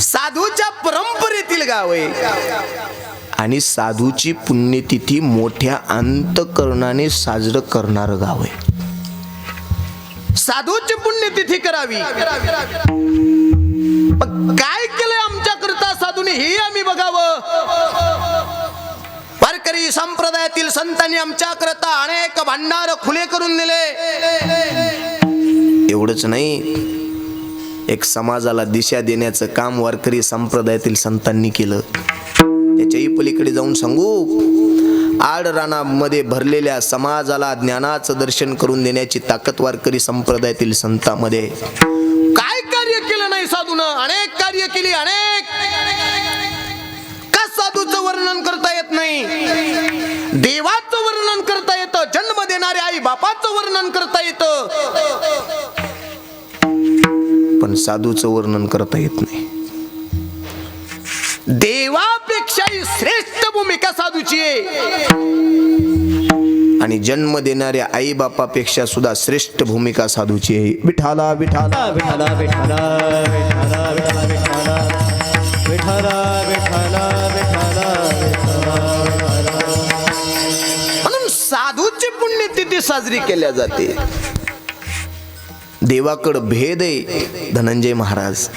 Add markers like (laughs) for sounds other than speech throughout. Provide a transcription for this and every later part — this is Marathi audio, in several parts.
साधूच्या परंपरेतील गाव आहे. आणि साधूची पुण्यतिथी मोठ्या अंतकरणाने साजरं करणारं गाव आहे. साधूची पुण्यतिथी करावी. पण काय केलंय आमच्याकरता साधूने हे आम्ही बघावं. वारकरी संप्रदायातील संतांनी आमच्या करता अनेक भांडार खुले करून दिले. एवढंच नाही एक समाजाला दिशा देण्याचं काम वारकरी संप्रदायातील संतांनी केलं. त्याच्याही पलीकडे जाऊन सांगू आड रानामध्ये भरलेल्या समाजाला ज्ञानाचं दर्शन करून देण्याची ताकद वारकरी संप्रदायातील संतांमध्ये. काय कार्य केलं नाही साधून? अनेक कार्य केली अनेक. का साधूचं वर्णन करता येत नाही? देवाचं वर्णन करता येतं जन्म देणाऱ्या आई बापाचं वर्णन करता येतं. पण साधूचं वर्णन करता येत नाही देवापेक्षाही श्रेष्ठ भूमिका साधूची आहे आणि जन्म देणाऱ्या आई बापापेक्षा सुद्धा श्रेष्ठ भूमिका साधूची आहे विठाला विठाला विठाला विठाला विठाला विठाला विठाला विठाला विठाला म्हणून साधूची पुण्यतिथी साजरी केल्या जाते देवाकडं भेद आहे धनंजय महाराज.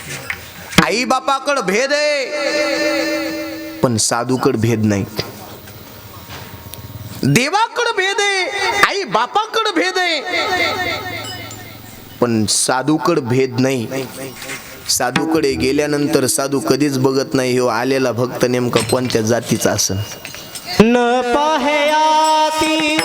आई बापाकडं भेद आहे पण साधूकड भेद नाही. देवाकडं भेद आहे आई बापाकडं भेद आहे पण साधूकड भेद नाही. साधूकडे गेल्यानंतर साधू कधीच बघत नाही हो आलेला भक्त नेमका कोणत्या जातीचा असन? न पाहयाती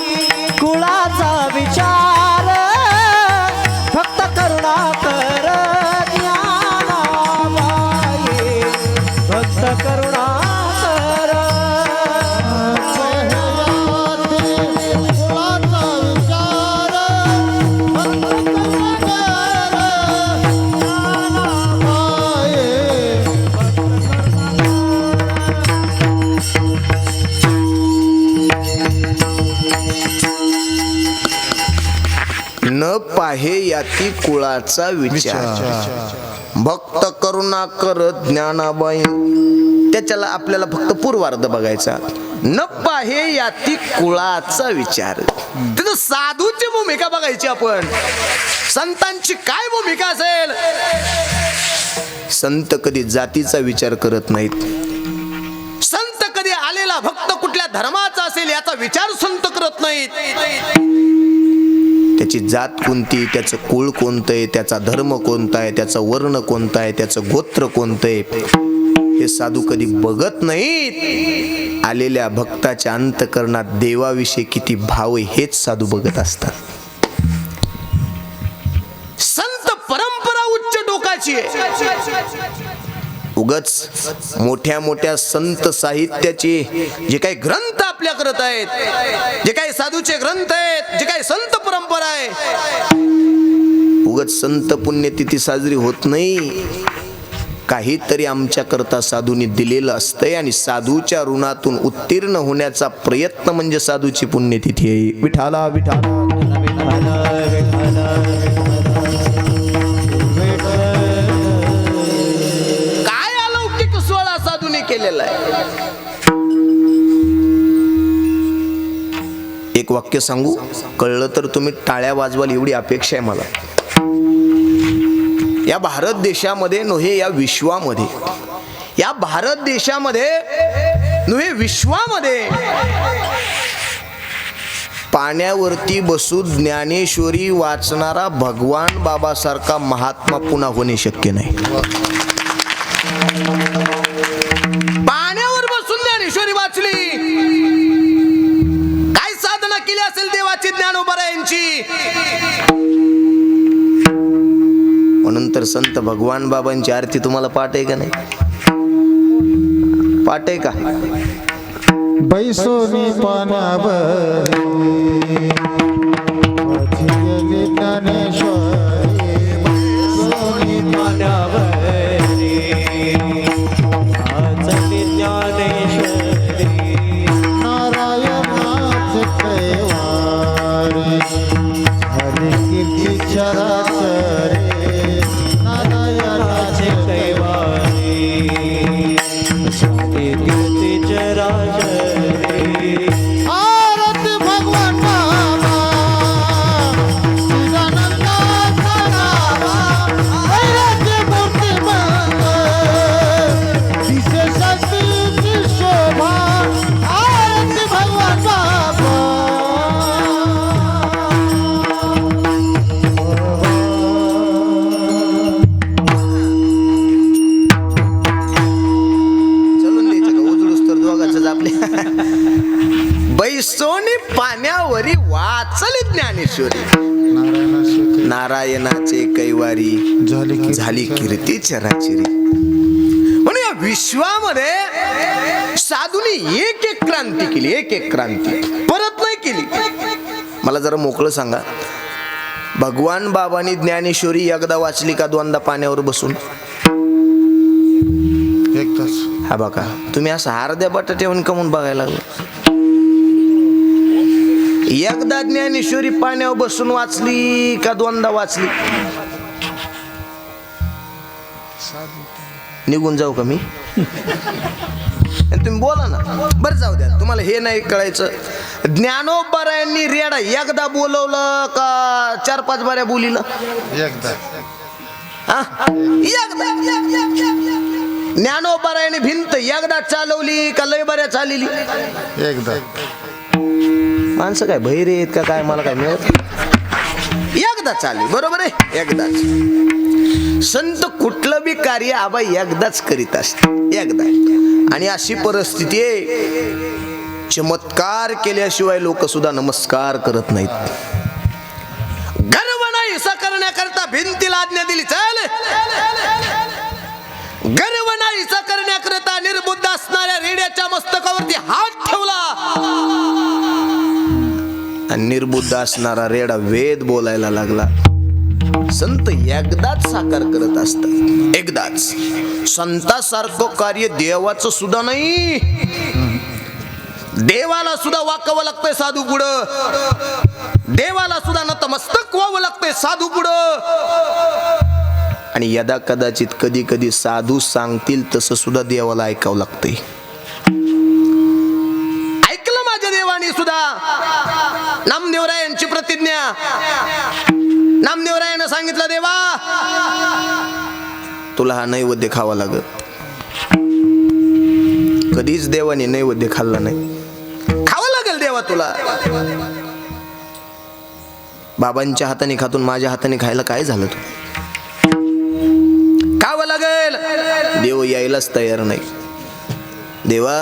आहे याती कुळाचा विचार. भक्त करुणा कर ज्ञानाबाई. त्याच्याला आपल्याला फक्त पूर्वार्ध बघायचा. न पाहे याती कुळाचा विचार. तिथं साधूची भूमिका बघायची आपण. संतांची काय भूमिका असेल? संत कधी जातीचा विचार करत नाहीत. संत कधी आलेला भक्त कुठल्या धर्माचा असेल याचा विचार संत करत नाहीत. त्याची जात कोणती त्याचं कुळ कोणतं आहे त्याचा धर्म कोणता आहे त्याचं वर्ण कोणता आहे त्याचं गोत्र कोणतं आहे हे साधू कधी बघत नाहीत. आलेल्या भक्ताच्या अंतकरणात देवाविषयी किती भाव आहे हेच साधू बघत असतात. उगच मोठ्या मोठ्या संत साहित्याचे जे काही ग्रंथ आपल्या करत आहेत जे काही साधूचे ग्रंथ आहेत जे काही संत परंपरा आहे उगच संत पुण्यतिथी साजरी होत नाही काहीतरी आमच्या करता दिलेलं असतंय आणि साधूच्या ऋणातून उत्तीर्ण होण्याचा प्रयत्न म्हणजे साधूची पुण्यतिथी आहे विठाला विठाला साधूने आहे एक वाक्य सांगू? कळलं तर तुम्ही टाळ्या वाजवाल एवढी अपेक्षा आहे मला. या भारत देशामध्ये नव्हे या विश्वामध्ये. या भारत देशामध्ये नव्हे विश्वामध्ये. पाण्यावरती बसून ज्ञानेश्वरी वाचणारा भगवान बाबासारखा महात्मा पुन्हा होणे शक्य नाही. ज्ञानोबरा यांची म्हणून तर संत भगवान बाबांची आरती तुम्हाला पाठ आहे का नाही? पाठ आहे का? बैसोनी पाण्यावर वाचली ज्ञानेश्वरी. नारायणाचे कैवारी. झाली की झाली कीर्ती चराचिरी म्हणून या विश्वामध्ये साधूने एक एक क्रांती केली एक एक क्रांती. परत नाही केली. मला जरा मोकळं सांगा. भगवान बाबांनी ज्ञानेश्वरी एकदा वाचली का दोनदा पाण्यावर बसून? हा बघा. तुम्ही असं अर्ध्या बटाट्याहून कमून बघायला लागलो? एकदा ज्ञानेश्वरी पाण्यावर बसून वाचली का दोनदा वाचली? निघून जाऊ का मी? तुम्ही बोला ना. बरं जाऊ द्या. तुम्हाला हे नाही कळायचं. ज्ञानोबरायांनी रेडा एकदा बोलवलं का चार पाच बाऱ्या बोलीला? एकदा. हा? एकदा. ज्ञानोबरायाने भिंत एकदा चालवली का लय बऱ्या चालली? एकदा. माणसं काय बहिरे आहेत का काय? मला काय मिळत एकदा आली बरोबर आहे? एकदाच. संत कुठलं बी कार्य आबा एकदाच करीत असते. एकदा. आणि अशी परिस्थिती आहे चमत्कार केल्याशिवाय लोक सुद्धा नमस्कार करत नाहीत. गर्व नाही असा करण्याकरता भिंतीला आज्ञा दिली. चल. गर्व नाही असा करण्याकरता निर्बुद्ध असणाऱ्या रेड्याच्या मस्तकावरती हात ठेवला. आणि निर्बुद्ध असणारा रेडा वेद बोलायला लागला. संत एकदाच साकार करत असतात. एकदाच. संतासारखं कार्य देवाचं सुद्धा नाही. देवाला सुद्धा वाकावं लागतंय साधू पुढं. देवाला सुद्धा नतमस्तक व्हावं लागतंय साधू पुढं. आणि यदा कदाचित कधी कधी साधू सांगतील तसं सुद्धा देवाला ऐकावं लागतंय. प्रतिज्ञा. नामदेवरायानं सांगितलं देवा तुला हा नैवेद्य खावा लागत कधीच देवाने नैवेद्य खाल्ला नाही. खावा लागेल देवा तुला. बाबांच्या हाताने खातून माझ्या हाताने खायला काय झालं तू? खावं लागेल. देव यायलाच तयार नाही. देवा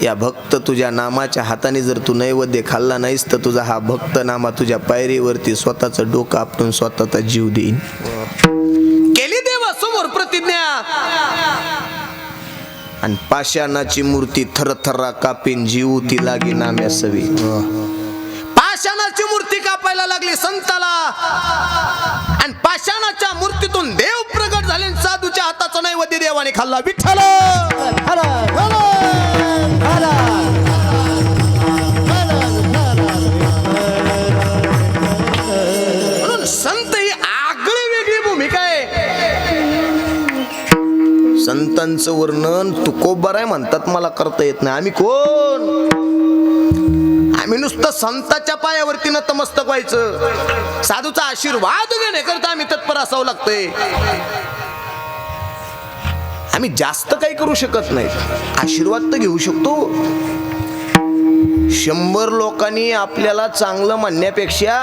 या भक्त तुझ्या नामाच्या हाताने जर तू नैवेद्य खाल्ला नाहीस तर तुझा हा भक्त नामा तुझ्या पायरीवरती स्वतःचं डोकं आपटून स्वतःचा जीव देईन. केली देवा समोर प्रतिज्ञा. आणि पाषाणाची मूर्ती थरथरा कापीन जीव ती लागी नाम्यासवी पाषाणाची मूर्ती कापायला लागली संताला. आणि पाषाणाच्या मूर्तीतून देव प्रगट झाले आणि साधूच्या हाताचा नैवेद्य देवाने खाल्ला. विठ्ठल! संतांचं वर्णन तुकोबर आहे म्हणतात मला करता येत नाही. आम्ही कोण? आम्ही नुसतं संताच्या पायावरती नतमस्तक व्हायचं. साधूचा आशीर्वाद घेण्याकरता आम्ही तत्पर असावं लागतंय. आम्ही जास्त काही करू शकत नाही. आशीर्वाद तर घेऊ शकतो. शंभर लोकांनी आपल्याला चांगलं म्हणण्यापेक्षा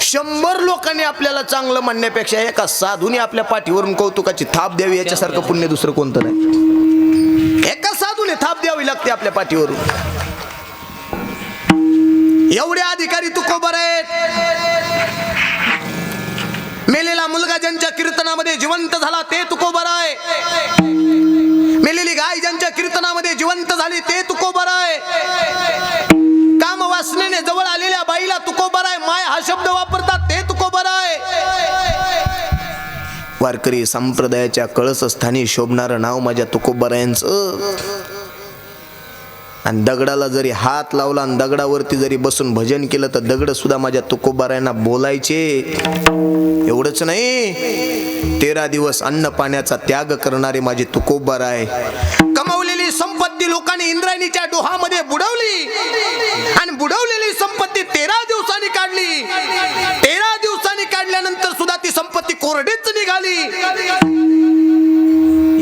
शंभर लोकांनी आपल्याला चांगलं म्हणण्यापेक्षा एका साधूने आपल्या पाठीवरून कौतुकाची थाप द्यावी याच्यासारखं पुण्य दुसरं कोणतं नाही? एका साधूने थाप द्यावी लागते आपल्या पाठीवरून. एवढे अधिकारी तुकोबर आहेत? मेलेला मुलगा ज्यांच्या कीर्तनामध्ये जिवंत झाला ते तुकोबर आहे? मेलेली गाय ज्यांच्या कीर्तनामध्ये जिवंत झाली ते तुकोबर आहे? काम वासनेने जवळ तुकोबर आहे. माय हा शब्द वापरतात ते तुकोबर आहे. वारकरी संप्रदायाच्या कळसस्थानी शोभणारं नाव माझ्या तुकोबरायांचं आणि दगडाला जरी हात लावला आणि दगडावरती जरी बसून भजन केलं तर दगड सुद्धा माझ्या तुकोबारायांना बोलायचे. एवढंच नाही. तेरा दिवस अन्न पाण्याचा त्याग करणारे माझे तुकोबार आहे. संपत्ती लोकांनी इंद्रायणीच्या डोहामध्ये बुडवली. आणि बुडवलेली संपत्ती तेरा दिवसांनी काढली. तेरा दिवसांनी काढल्यानंतर सुद्धा ती संपत्ती कोरडीच निघाली.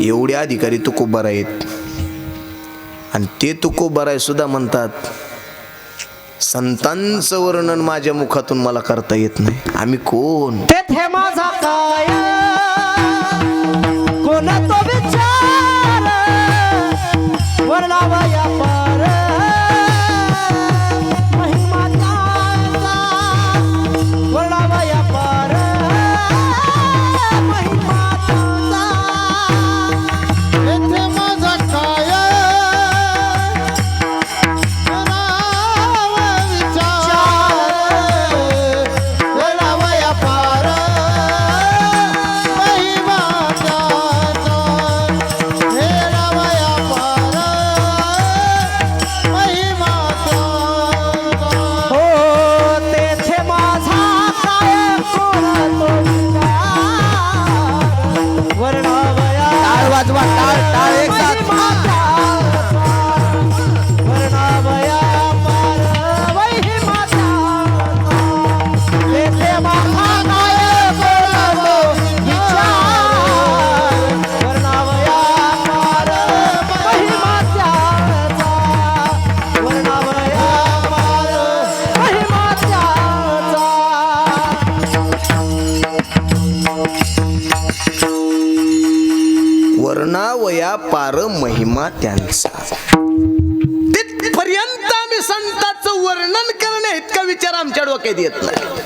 एवढे अधिकारी तुकोबार आहेत आणि ते तुकोबाराय सुद्धा म्हणतात संतांचं वर्णन माझ्या मुखातून मला करता येत नाही. आम्ही कोण? तेथे माझा काय. कोण वर्णावया. टाळ वाजवा टाळ टाळ. महिमा त्यांचा. तिथपर्यंत आम्ही संतांचं वर्णन करणे इतका विचार आमच्या डोक्यात येत नाही.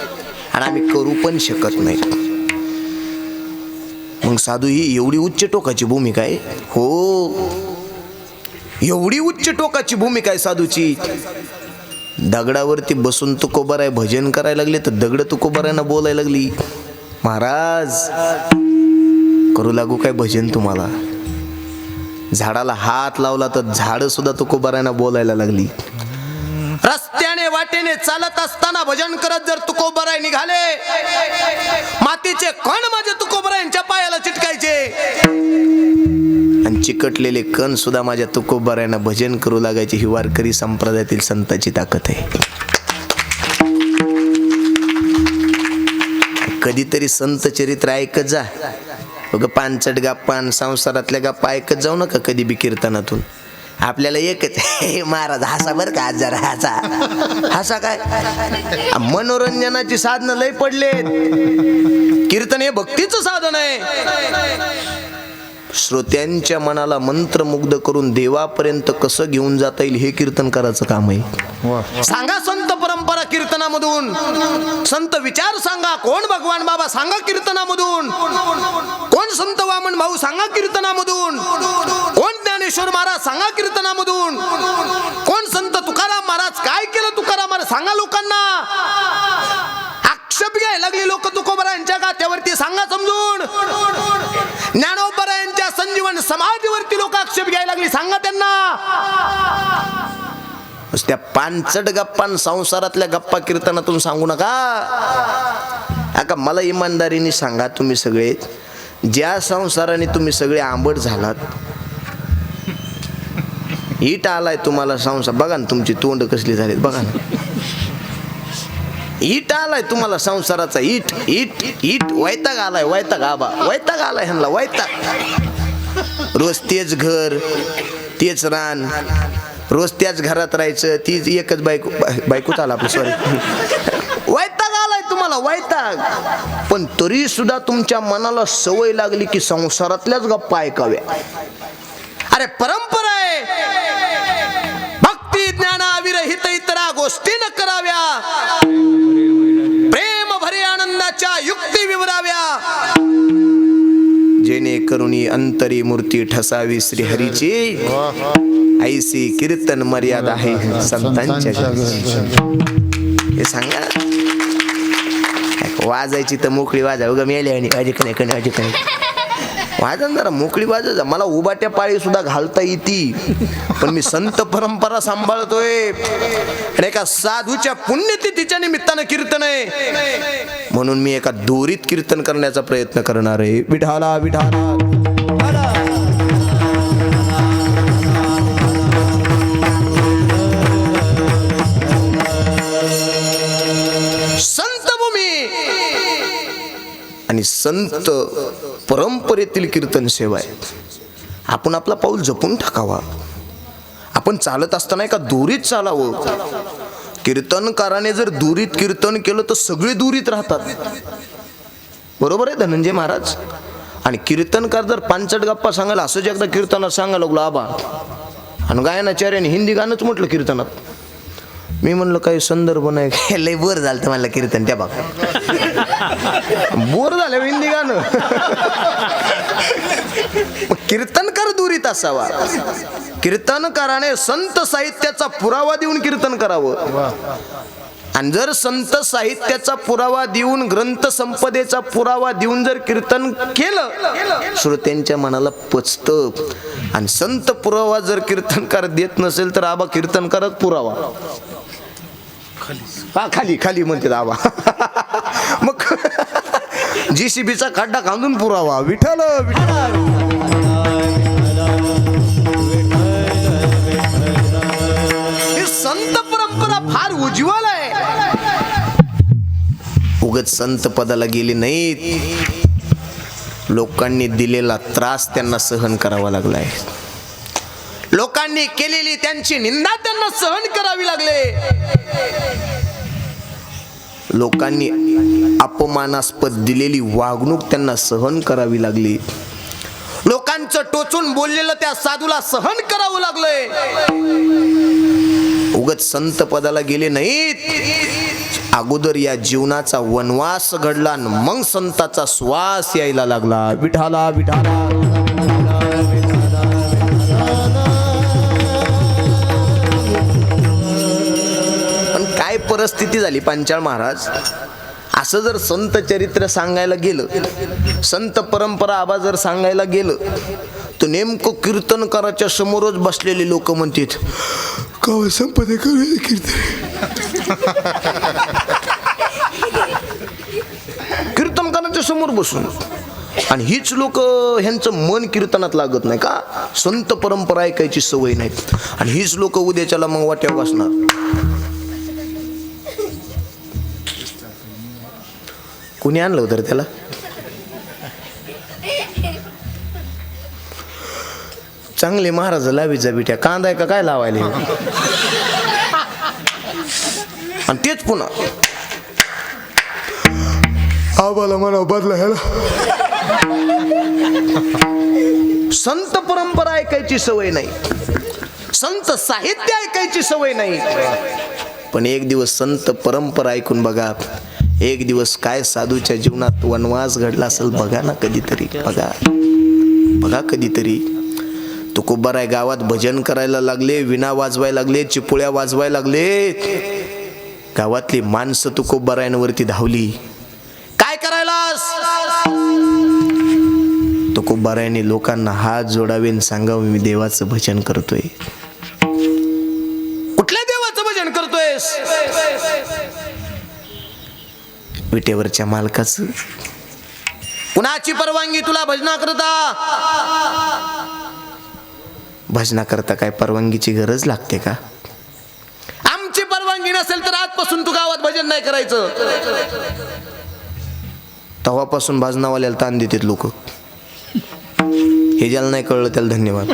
आणि आम्ही करू पण शकत नाही. मग साधू ही एवढी उच्च टोकाची भूमिका आहे? हो. एवढी उच्च टोकाची भूमिका आहे साधूची. दगडावरती बसून तुकोबाराय भजन करायला लागले तर दगड तुकोबरांना बोलायला लागली. महाराज करू लागू काय भजन तुम्हाला? झाडाला हात लावला तर झाड सुद्धा तुकोबारायनं बोलायला लागली. रस्त्याने वाटेने चालत असताना भजन करत जर तुकोबराय निघाले मातीचे कण माझे तुकोबरायांच्या पायाला चिटकायचे. आणि चिकटलेले कण सुद्धा माझ्या तुकोबरायांना भजन करू लागायचे ही वारकरी संप्रदायातील संताची ताकद आहे. कधीतरी संत चरित्र ऐकत जा. बघ पानचट गप्पा आणि संसारातल्या गप्पा ऐकत जाऊ नका कधी बी कीर्तनातून. आपल्याला एकच हे महाराज हसा बरं का आज जरा? हसा. हसा काय? मनोरंजनाची साधनं लय पडलेत. कीर्तन हे भक्तीचं साधन आहे. श्रोत्यांच्या मनाला मंत्रमुग्ध करून देवापर्यंत कसं घेऊन जाता येईल हे कीर्तन करायचं काम आहे. सांगा संत परंपरा कीर्तनामधून. संत विचार सांगा. कोण भगवान बाबा? सांगा कीर्तनामधून. कोण संत वामन भाऊ? सांगा कीर्तनामधून. कोण ज्ञानेश्वर महाराज? सांगा कीर्तनामधून. कोण संत तुकाराम महाराज? काय केलं तुकाराम महाराज? सांगा लोकांना. आक्षेप घ्यायला लागली लोक तुकोबरा यांच्या गात्यावरती सांगा समजून. ज्ञानोबरा यांच्या संजीवन समाधीवरती लोक आक्षेप घ्यायला लागली. सांगा त्यांना. त्या पानचट गप्पां संसारातल्या गप्पा कीर्तनातून सांगू नका. का मला इमानदारीने सांगा तुम्ही सगळे. ज्या संसाराने तुम्ही सगळे आंबट झालात ईट आलाय तुम्हाला संसार. बघा ना तुमची तोंड कसली झाली बघा ना. ईट आलाय तुम्हाला संसाराचा ईट ईट ईट. वैताग आलाय वैताग आबा. वैताग आलाय ह्यांना वैताग. रोज तेच घर तेच रान. रोज त्याच घरात राहायचं तीच एकच बायको बाय- बायकोच आला आपलं सॉरी वैताग आलाय तुम्हाला वैताग. पण तरी सुद्धा तुमच्या मनाला सवय लागली की संसारातल्याच गप्पा ऐकाव्या. अरे परम गोष्टी न कराव्या. प्रेम भरे आनंदाच्या युक्ती विवराव्या. जेणे अंतरी मूर्ती ठसावी श्रीहरीची. ऐसी कीर्तन मर्यादा आहे संतांच्या हे सांगा. वाजायची तर मोकळी वाजा. उगा मेले आणि अजिक नाही कणी अजिक नाही वाजा ना जरा मोकळी वाजा मला उबाट्या पाळी सुद्धा घालता येते. पण मी संत परंपरा सांभाळतोय. आणि एका साधूच्या पुण्यतिथीच्या निमित्तानं कीर्तन आहे. म्हणून मी एका दोरीत कीर्तन करण्याचा प्रयत्न करणार आहे. विठाला विठाला. संतभूमी. आणि संत परंपरेतील कीर्तन सेवा आहे. आपण आपला पाऊल जपून टाकावा. आपण चालत असताना एका दुरीत चालावं. कीर्तनकाराने जर दुरीत कीर्तन केलं तर सगळे दुरीत राहतात. बरोबर आहे धनंजय महाराज? आणि कीर्तनकार जर पांचट गप्पा सांगायला असं जे एकदा कीर्तनात सांगायला लागलो आबा. आणि गायनाचार्याने हिंदी गाणंच म्हटलं कीर्तनात. मी म्हणलं काही संदर्भ नाही. (laughs) लय बोर झालं तर मला कीर्तन त्या बाबा (laughs) बोर झालं हिंदी गाणं. (laughs) कीर्तन कीर्तनकार दुरीत असावा. कीर्तनकाराने संत साहित्याचा पुरावा देऊन कीर्तन करावं. आणि जर संत साहित्याचा पुरावा देऊन ग्रंथ संपदेचा पुरावा देऊन जर कीर्तन केलं श्रोत्यांच्या मनाला पचत. आणि संत पुरावा जर कीर्तनकार देत नसेल तर आबा कीर्तनकारच पुरावा. हा खाली खाली म्हणते दाबा मग जीसीबीचा खड्डा खांदून पुरावा. विठल विठल संत परंपरा फार उज्ज्वल आहे. उगत संत पदाला गेले नाहीत. लोकांनी दिलेला त्रास त्यांना सहन करावा लागलाय. लोकांनी केलेली त्यांची निंदा त्यांना सहन करावी लागले. लोकांनी अपमानास्पद दिलेली वागणूक त्यांना सहन करावी लागली. लोकांचं टोचून बोललेलं त्या साधूला सहन करावं लागलंय उगत संत पदाला गेले नाहीत. अगोदर या जीवनाचा वनवास घडला आणि मग संताचा श्वास यायला लागला. विठाला विठाला. परिस्थिती झाली पांचाळ महाराज. असं जर संत चरित्र सांगायला गेलं संत परंपरा आबा जर सांगायला गेलं तर नेमकं कीर्तनकाराच्या समोरच बसलेले लोक म्हणतात का संपदे करू कीर्तन. कीर्तनकाराच्या समोर बसून. आणि हीच लोक ह्यांचं मन कीर्तनात लागत नाही का? संत परंपरा ऐकायची सवय नाही आणि हीच लोक उद्याच्याला मग वाट्या बसणार. कुणी आणलं होतं त्याला? चांगले महाराज लावीचा बिट्या. कांदा आहे का? काय लावायला? आणि तेच पुन्हा. आम्हाला म्हणा बदला ह्याला. संत परंपरा ऐकायची सवय नाही. संत साहित्य ऐकायची सवय नाही. पण एक दिवस संत परंपरा ऐकून बघा. एक दिवस काय साधूच्या जीवनात वनवास घडला असेल बघा ना कधीतरी बघा. बघा कधीतरी. तुकोबाराय गावात भजन करायला लागले विना वाजवायला लागले चिपुळ्या वाजवायला लागले. गावातली माणसं तुकोबारायांवरती धावली. काय करायलास? तुकोबारायांनी लोकांना हात जोडावे सांगावे मी देवाचं भजन करतोय कुठल्या देवाचं भजन करतोयस विटेवरच्या मालकाचं. कुणाची परवानगी तुला भजना करता भजना करता काय परवानगीची गरज लागते का? आमची परवानगी नसेल तर आजपासून तू गावात भजन नाही करायचं. तेव्हापासून भजनावाल्याला ताण देतात लोक. हे ज्याला नाही कळलं त्याला धन्यवाद.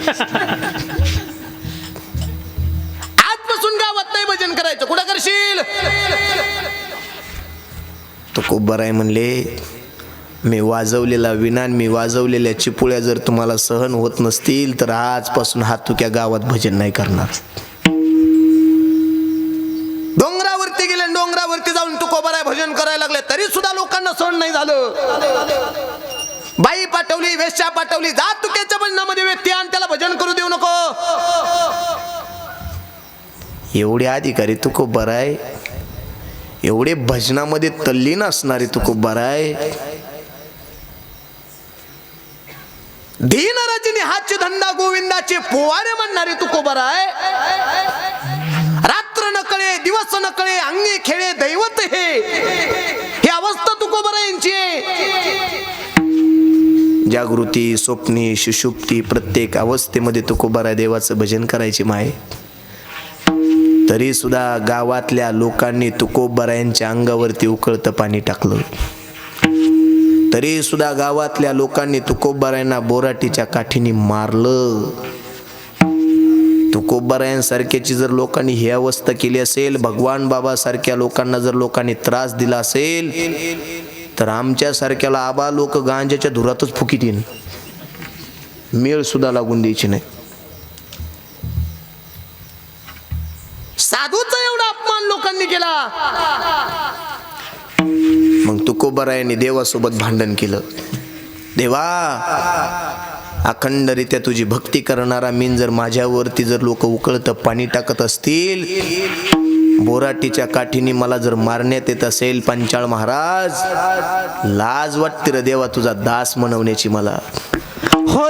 तो खूप बरं आहे म्हणले. मी वाजवलेला विनान मी वाजवलेल्या चिपुळ्या जर तुम्हाला सहन होत नसतील तर आजपासून हातुक्या गावात भजन नाही करणार. डोंगरावरती गेले डोंगरावरती जाऊन तू भजन करायला लागले तरी सुद्धा लोकांना सहन नाही झालं. बाई पाठवली वेश्या पाठवली जा तुक्याच्या भजनामध्ये व्यक्ती आण त्याला भजन करू देऊ नको. एवढे अधिकारी तू खूप बरं आहे. एवढे भजनामध्ये तल्लीन असणारे तुकोबार आहे दीन रजनी धंदा गोविंदाचे पोवारे म्हणणारे तुकोबार आहे रात्र नकळे दिवस नकळे अंगे खेळे दैवत हे. ही अवस्था तुकोबार यांची जागृती स्वप्नी सुषुप्ती प्रत्येक अवस्थेमध्ये तुकोबारा देवाचं भजन करायची माय. तरी सुद्धा गावातल्या लोकांनी तुकोबरायांच्या अंगावरती उकळतं पाणी टाकलं. तरी सुद्धा गावातल्या लोकांनी तुकोबरायांना बोराटीच्या काठीने मारलं. तुकोबरायांसारख्याची जर लोकांनी ही अवस्था केली असेल भगवान बाबा सारख्या लोकांना जर लोकांनी त्रास दिला असेल तर आमच्या सारख्याला आबा लोक गांजाच्या धुरातच फुकी देईन मेळ सुद्धा लागून द्यायची नाही. साधूचा एवढा अपमान लोकांनी केला. मग तुकोबरायांनी देवासोबत भांडण केलं. देवा अखंडरित्या तुझी भक्ती करणारा मीन जर माझ्यावरती जर लोक उकळत पाणी टाकत असतील बोराटीच्या काठीने मला जर मारण्यात येत असेल पंचाळ महाराज लाज वाटते रे देवा तुझा दास म्हणवण्याची मला. हो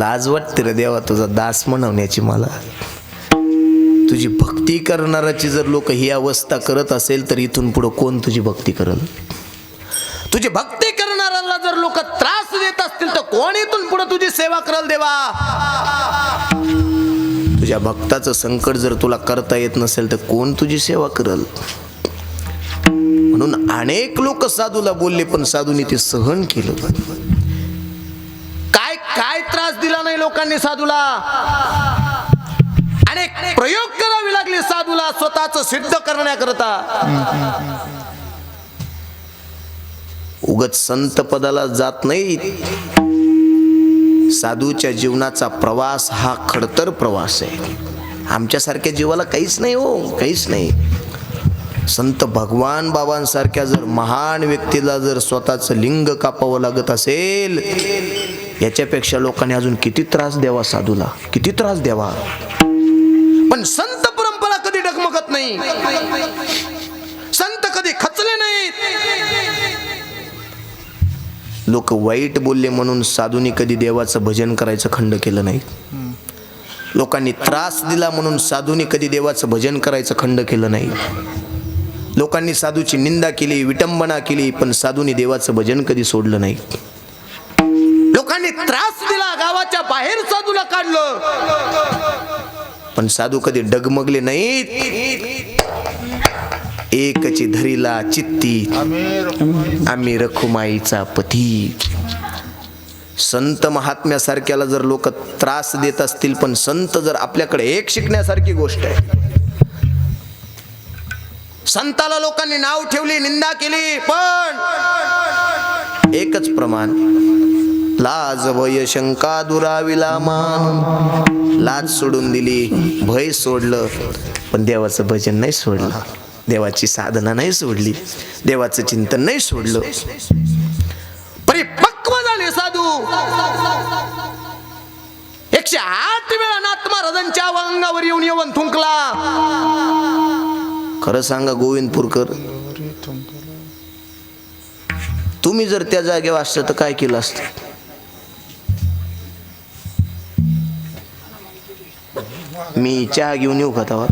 लाज वाटते रे देवा तुझा दास म्हणवण्याची मला. तुझी भक्ती करणाराची जर लोक ही अवस्था करत असेल तर इथून पुढं कोण तुझी भक्ती करल? तुझी भक्ती करणाऱ्याला जर लोक त्रास देत असतील तर कोण इथून पुढे तुझी सेवा करल देवा? तुझ्या भक्ताचं संकट जर तुला करता येत नसेल तर कोण तुझी सेवा करल? म्हणून अनेक लोक साधूला बोलले पण साधूने ते सहन केलं लोकांनी साधूला. अनेक प्रयोग करावे लागले साधूला स्वतःच सिद्ध करण्याकरता. उगत संत पदाला जात नाही साधूच्या जीवनाचा प्रवास हा खडतर प्रवास आहे. आमच्यासारख्या जीवाला काहीच नाही हो काहीच नाही. संत भगवान बाबांसारख्या जर महान व्यक्तीला जर स्वतःचं लिंग कापावं लागत असेल याच्यापेक्षा लोकांनी अजून किती त्रास द्यावा साधूला? किती त्रास द्यावा? पण संत परंपरा कधी डगमगत नाही. संत कधी खचले नाहीत. लोक वाईट बोलले म्हणून साधूनी कधी देवाचं भजन करायचं खंड केलं नाही. लोकांनी त्रास दिला म्हणून साधूनी कधी देवाचं भजन करायचं खंड केलं नाही. लोकांनी साधूची निंदा केली विटंबना केली पण साधूनी देवाचं भजन कधी सोडलं नाही. लोकांनी त्रास दिला गावाच्या बाहेर साधूला काढलं. पण साधू कधी डगमगले नाहीत. एकची धरीला चित्ती. आम्ही रखुमाईचा पती. संत महात्म्यासारख्याला जर लोक त्रास देत असतील पण संत जर आपल्याकडे एक शिकण्यासारखी गोष्ट आहे. संताला लोकांनी नाव ठेवली निंदा केली पण एकच प्रमाण लाज भय शंका दुराविला मान. लाज सोडून दिली भय सोडलं पण देवाचं भजन नाही सोडलं. देवाची साधना नाही सोडली देवाचं चिंतन नाही सोडलं. परिपक्व झाले साधू. एकशे आठ वेळा नाथ महाराजांच्या अंगावर येऊन येऊन थुंकला. खरं सांगा गोविंदपूरकर तुम्ही जर त्या जागेवर असतं तर काय केलं असतं? मी चहा घेऊन येऊ का तवा?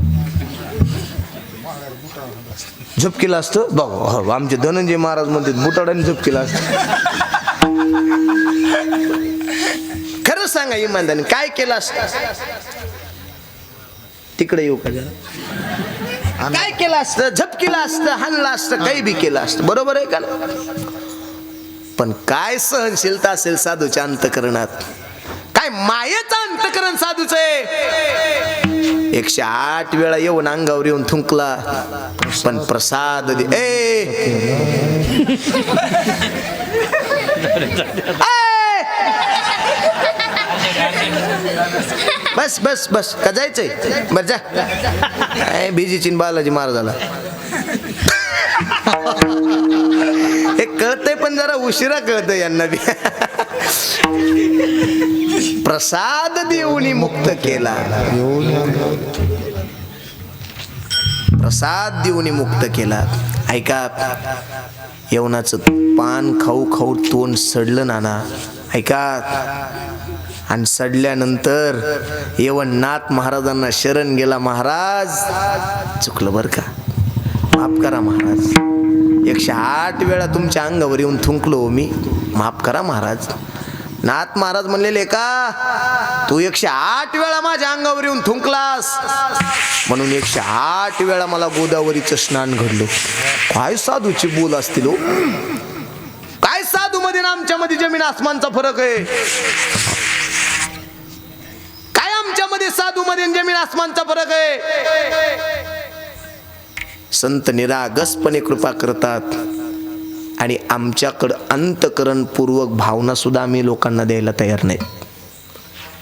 झोप असतं? बघ हो, आमचे धनंजय महाराज म्हणते बुटाडाने झोप केलं असतं. खरं सांगा इमानदाने काय केलं असतं? तिकडे येऊ का जरा? काय केलं असतं? झपकेलं असतं हाणलं असतं काही बी केलं असतं. बरोबर आहे का पण काय सहनशीलता असेल साधूच्या अंतकरणात? काय मायेचं अंतकरण साधूच आहे? एकशे आठ वेळा येऊन अंगावर येऊन थुंकला. पण प्रसाद दे ए! बस बस बस. का जायचंय? बर जा. बिजी चिन बालाजी महाराजाला. हे कळतंय पण जरा उशिरा कळतंय यांना बी. प्रसाद देऊनी मुक्त केला. प्रसाद देऊनी मुक्त केला. ऐका येवणाचं पान खाऊ खाऊ तोंड सडलं नाना. ऐका आणि सडल्यानंतर येवन नाथ महाराजांना शरण गेला महाराज. चुकलं बरं का? माफ करा महाराज. एकशे आठ वेळा तुमच्या अंगावर येऊन थुंकलो हो मी. माफ करा महाराज. नाथ महाराज म्हणलेले का तू एकशे आठ वेळा माझ्या अंगावर येऊन थुंकलास. म्हणून एकशे आठ वेळा मला गोदावरीचं स्नान घडलो. काय साधूची बोल असतील हो? काय साधू मध्ये आमच्या मध्ये जमीन आसमानचा फरक आहे? काय आमच्यामध्ये साधू मध्ये जमीन आसमानचा फरक आहे? संत निरागसपणे कृपा करतात. आणि आमच्याकडं अंतकरणपूर्वक भावनासुद्धा आम्ही लोकांना द्यायला तयार नाही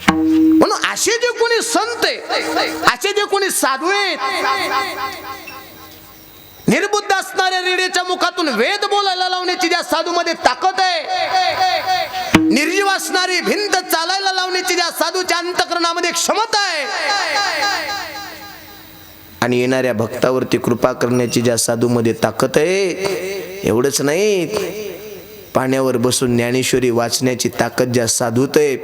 म्हणून असे जे कोणी संत आहे असे जे कोणी साधू आहेत निर्बुद्ध असणाऱ्या रेड्याच्या मुखातून वेद बोलायला लावण्याची ज्या साधू मध्ये ताकद आहे निर्जीव असणारी भिंत चालायला लावण्याची ज्या साधूच्या अंतकरणामध्ये क्षमता आहे आणि येणाऱ्या भक्तावरती कृपा करण्याची ज्या साधूमध्ये ताकद आहे एवढंच नाही. पाण्यावर बसून ज्ञानेश्वरी वाचण्याची ताकद ज्या साधूत आहे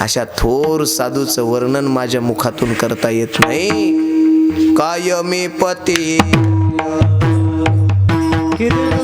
अशा थोर साधूचं वर्णन माझ्या मुखातून करता येत नाही. कायमी पती. किती